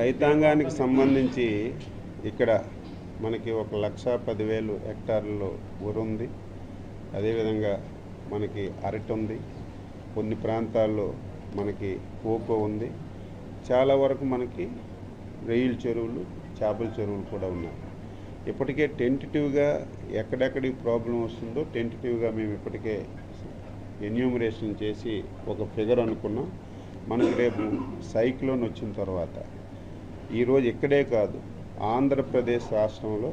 రైతాంగానికి సంబంధించి ఇక్కడ మనకి ఒక లక్ష పదివేలు హెక్టార్లలో వరి ఉంది అదేవిధంగా మనకి అరటి ఉంది. కొన్ని ప్రాంతాల్లో మనకి కోకో ఉంది. చాలా వరకు మనకి రొయ్యల చెరువులు చేపల చెరువులు కూడా ఉన్నాయి. ఇప్పటికే టెంటిటివ్గా ఎక్కడెక్కడికి ప్రాబ్లం వస్తుందో టెంటిటివ్గా మేము ఇప్పటికే ఎన్యూమరేషన్ చేసి ఒక ఫిగర్ అనుకున్నాం. మనకి రేపు సైక్లోన్ వచ్చిన తర్వాత ఈరోజు ఇక్కడే కాదు ఆంధ్రప్రదేశ్ రాష్ట్రంలో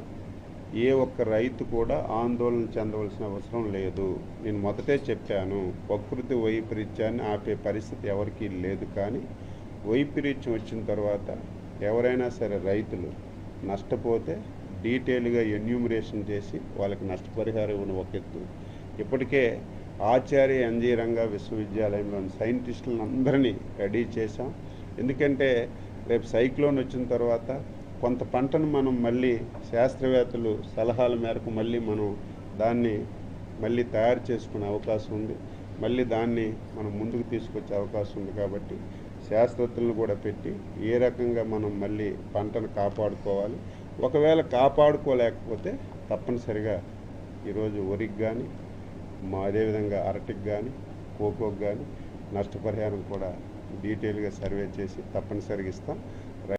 ఏ ఒక్క రైతు కూడా ఆందోళన చెందవలసిన అవసరం లేదు. నేను మొదటే చెప్పాను ప్రకృతి వైపరీత్యాన్ని ఆపే పరిస్థితి ఎవరికీ లేదు. కానీ వైపరీత్యం వచ్చిన తర్వాత ఎవరైనా సరే రైతులు నష్టపోతే డీటెయిల్గా ఎన్యూమరేషన్ చేసి వాళ్ళకి నష్టపరిహారం ఇవ్వడం ఒక ఎత్తు. ఇప్పటికే ఆచార్య ఎన్జీ రంగా విశ్వవిద్యాలయంలోని సైంటిస్టులను అందరినీ రెడీ చేశాం. ఎందుకంటే రేపు సైక్లోన్ వచ్చిన తర్వాత కొంత పంటను మనం మళ్ళీ శాస్త్రవేత్తలు సలహాల మేరకు మళ్ళీ మనం దాన్ని మళ్ళీ తయారు చేసుకునే అవకాశం ఉంది. మళ్ళీ దాన్ని మనం ముందుకు తీసుకొచ్చే అవకాశం ఉంది కాబట్టి శాస్త్రజ్ఞులను కూడా పెట్టి ఏ రకంగా మనం మళ్ళీ పంటను కాపాడుకోవాలి. ఒకవేళ కాపాడుకోలేకపోతే తప్పనిసరిగా ఈరోజు వరికి కానీ మా అదేవిధంగా అరటికి కానీ కోకోకి కానీ నష్టపరిహారం కూడా డీటెయిల్గా సర్వే చేసి తప్పనిసరిగా ఇస్తాం.